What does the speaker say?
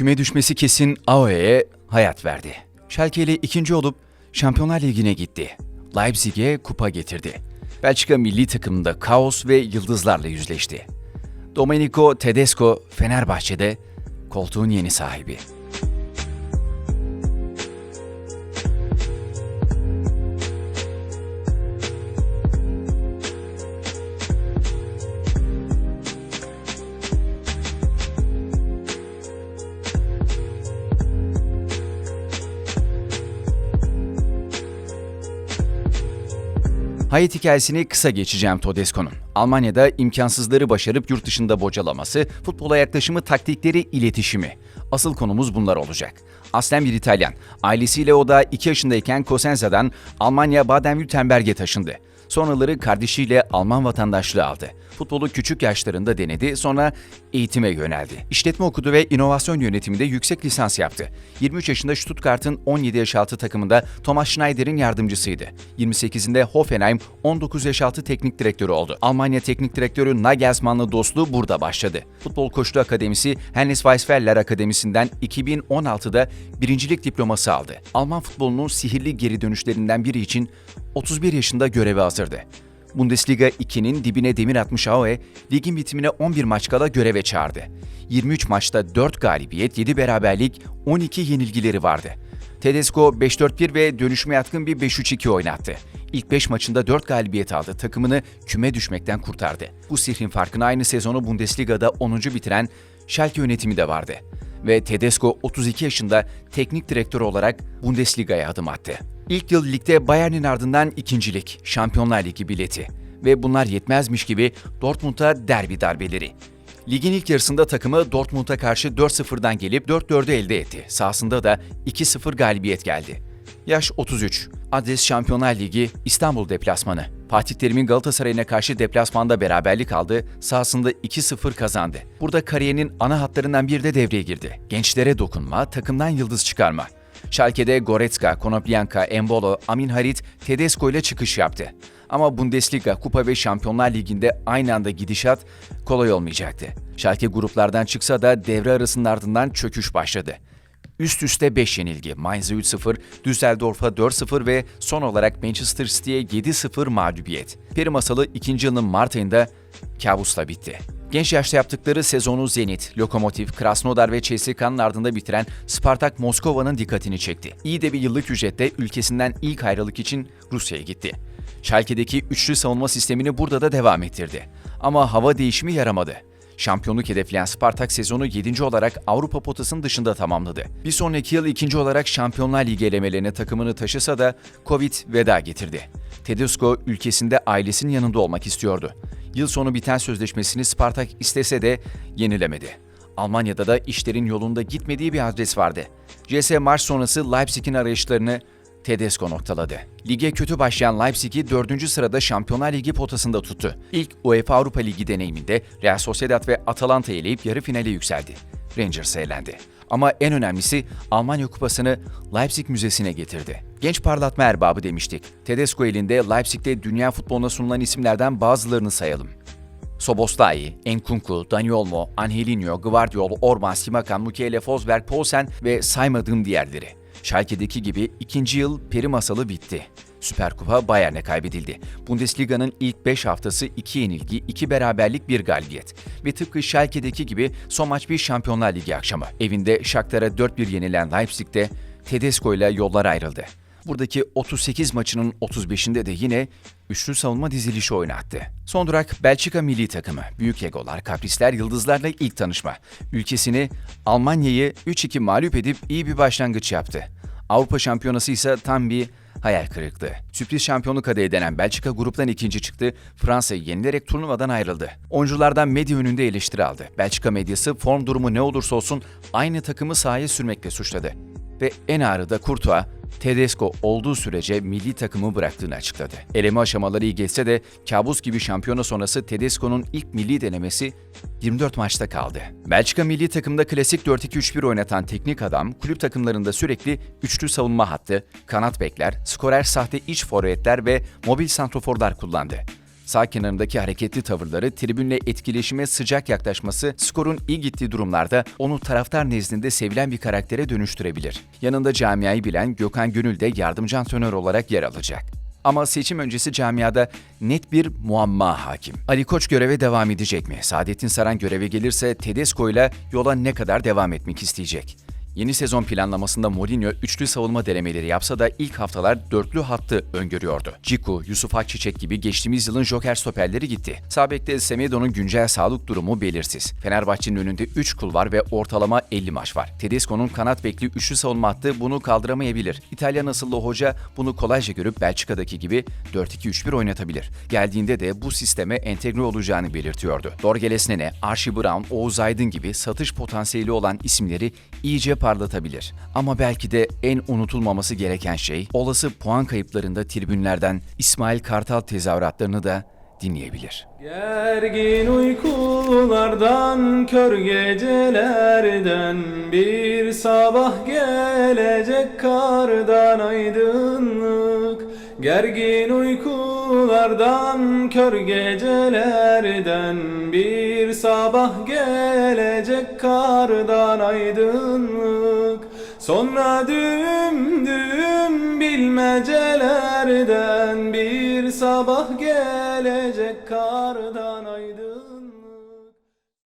Küme düşmesi kesin AOE'ye hayat verdi. Schalke ile ikinci olup Şampiyonlar Ligi'ne gitti. Leipzig'e kupa getirdi. Belçika milli takımında kaos ve yıldızlarla yüzleşti. Domenico Tedesco Fenerbahçe'de koltuğun yeni sahibi. Hayat hikayesini kısa geçeceğim Todesco'nun. Almanya'da imkansızları başarıp yurt dışında bocalaması, futbola yaklaşımı, taktikleri, iletişimi. Asıl konumuz bunlar olacak. Aslen bir İtalyan. Ailesiyle o da 2 yaşındayken Cosenza'dan Almanya Baden-Württemberg'e taşındı. Sonraları kardeşiyle Alman vatandaşlığı aldı. Futbolu küçük yaşlarında denedi, sonra eğitime yöneldi. İşletme okudu ve inovasyon yönetiminde yüksek lisans yaptı. 23 yaşında Stuttgart'ın 17 yaş altı takımında Thomas Schneider'in yardımcısıydı. 28'inde Hoffenheim 19 yaş altı teknik direktörü oldu. Almanya teknik direktörü Nagelsmann'la dostluğu burada başladı. Futbol Koçluğu Akademisi Hennes Weisfeller Akademisi'nden 2016'da birincilik diploması aldı. Alman futbolunun sihirli geri dönüşlerinden biri için 31 yaşında göreve hazırdı. Bundesliga 2'nin dibine demir atmış AOE, ligin bitimine 11 maç kala göreve çağırdı. 23 maçta 4 galibiyet, 7 beraberlik, 12 yenilgileri vardı. Tedesco 5-4-1 ve dönüşüme yatkın bir 5-3-2 oynattı. İlk 5 maçında 4 galibiyet aldı, takımını küme düşmekten kurtardı. Bu sihrin farkına aynı sezonu Bundesliga'da 10. bitiren Schalke yönetimi de vardı. Ve Tedesco 32 yaşında teknik direktör olarak Bundesliga'ya adım attı. İlk yıl ligde Bayern'in ardından ikincilik, Şampiyonlar Ligi bileti ve bunlar yetmezmiş gibi Dortmund'a derbi darbeleri. Ligin ilk yarısında takımı Dortmund'a karşı 4-0'dan gelip 4-4'ü elde etti. Sahasında da 2-0 galibiyet geldi. Yaş 33. Adres Şampiyonlar Ligi İstanbul deplasmanı. Fatih Terim'in Galatasaray'ına karşı deplasmanda beraberlik aldı, sahasında 2-0 kazandı. Burada kariyerinin ana hatlarından biri de devreye girdi. Gençlere dokunma, takımdan yıldız çıkarma. Schalke'de Goretzka, Konoplyanka, Embolo, Amin Harit, Tedesco ile çıkış yaptı. Ama Bundesliga, Kupa ve Şampiyonlar Ligi'nde aynı anda gidişat kolay olmayacaktı. Schalke gruplardan çıksa da devre arasının ardından çöküş başladı. Üst üste 5 yenilgi, Mainz'a 3-0, Düsseldorf'a 4-0 ve son olarak Manchester City'ye 7-0 mağlubiyet. Peri masalı ikinci yılın Mart ayında kabusla bitti. Genç yaşta yaptıkları sezonu Zenit, Lokomotiv, Krasnodar ve CSKA'nın ardında bitiren Spartak Moskova'nın dikkatini çekti. İyi de bir yıllık ücretle ülkesinden ilk ayrılık için Rusya'ya gitti. Schalke'deki üçlü savunma sistemini burada da devam ettirdi. Ama hava değişimi yaramadı. Şampiyonluk hedefleyen Spartak sezonu 7. olarak Avrupa potasının dışında tamamladı. Bir sonraki yıl ikinci olarak Şampiyonlar Ligi elemelerine takımını taşısa da Covid veda getirdi. Tedesco ülkesinde ailesinin yanında olmak istiyordu. Yıl sonu biten sözleşmesini Spartak istese de yenilemedi. Almanya'da da işlerin yolunda gitmediği bir adres vardı. CS Mars sonrası Leipzig'in arayışlarını Tedesco noktaladı. Lige kötü başlayan Leipzig'i 4. sırada Şampiyonlar Ligi potasında tuttu. İlk UEFA Avrupa Ligi deneyiminde Real Sociedad ve Atalanta'yı eleyip yarı finale yükseldi. Rangers'e elendi. Ama en önemlisi Almanya Kupası'nı Leipzig Müzesi'ne getirdi. Genç parlatma erbabı demiştik. Tedesco elinde Leipzig'te dünya futboluna sunulan isimlerden bazılarını sayalım. Soboslai, Enkunku, Dani Olmo, Angelinho, Gvardiol, Orban, Simakan, Mukele, Fosberg, Poulsen ve saymadığım diğerleri. Schalke'deki gibi ikinci yıl peri masalı bitti. Süper Kupa Bayern'e kaybedildi. Bundesliga'nın ilk 5 haftası 2 yenilgi, 2 beraberlik, 1 galibiyet. Ve tıpkı Schalke'deki gibi son maç bir Şampiyonlar Ligi akşamı. Evinde Shakhtar'a 4-1 yenilen Leipzig'te Tedesco ile yollar ayrıldı. Buradaki 38 maçının 35'inde de yine üçlü savunma dizilişi oynattı. Son durak Belçika milli takımı. Büyük egolar, kaprisler, yıldızlarla ilk tanışma. Ülkesini Almanya'yı 3-2 mağlup edip iyi bir başlangıç yaptı. Avrupa Şampiyonası ise tam bir hayal kırıklığı. Sürpriz şampiyonluk adayı denen Belçika gruptan ikinci çıktı, Fransa'yı yenilerek turnuvadan ayrıldı. Oyunculardan medya önünde eleştiri aldı. Belçika medyası form durumu ne olursa olsun aynı takımı sahaya sürmekle suçladı. Ve en ağrı da Courtois, Tedesco olduğu sürece milli takımı bıraktığını açıkladı. Eleme aşamaları iyi geçse de kabus gibi şampiyona sonrası Tedesco'nun ilk milli denemesi 24 maçta kaldı. Belçika milli takımda klasik 4-2-3-1 oynatan teknik adam, kulüp takımlarında sürekli üçlü savunma hattı, kanat bekler, skorer sahte iç forvetler ve mobil santroforlar kullandı. Sağ kenarındaki hareketli tavırları, tribünle etkileşime sıcak yaklaşması, skorun iyi gittiği durumlarda onu taraftar nezdinde sevilen bir karaktere dönüştürebilir. Yanında camiayı bilen Gökhan Gönül de yardımcı antrenör olarak yer alacak. Ama seçim öncesi camiada net bir muamma hakim. Ali Koç göreve devam edecek mi? Saadettin Saran göreve gelirse Tedesco ile yola ne kadar devam etmek isteyecek? Yeni sezon planlamasında Mourinho üçlü savunma denemeleri yapsa da ilk haftalar dörtlü hattı öngörüyordu. Ciku, Yusuf Akçiçek gibi geçtiğimiz yılın joker stoperleri gitti. Sabek'te Semedo'nun güncel sağlık durumu belirsiz. Fenerbahçe'nin önünde 3 kul var ve ortalama 50 maç var. Tedesco'nun kanat bekli üçlü savunma hattı bunu kaldıramayabilir. İtalyan asıllı hoca bunu kolayca görüp Belçika'daki gibi 4-2-3-1 oynatabilir. Geldiğinde de bu sisteme entegre olacağını belirtiyordu. Dorgeles Nene, Archie Brown, Oğuz Aydın gibi satış potansiyeli olan isimleri iyice parlatabilir. Ama belki de en unutulmaması gereken şey olası puan kayıplarında tribünlerden İsmail Kartal tezahüratlarını da dinleyebilir. Gergin uykulardan, kör gecelerden Bir sabah gelecek kardan aydınlık Gergin uykulardan, kör gecelerden Bir sabah gelecek kardan aydınlık Sonra düğüm düğüm bilmecelerden bir sabah gelecek kardan aydın.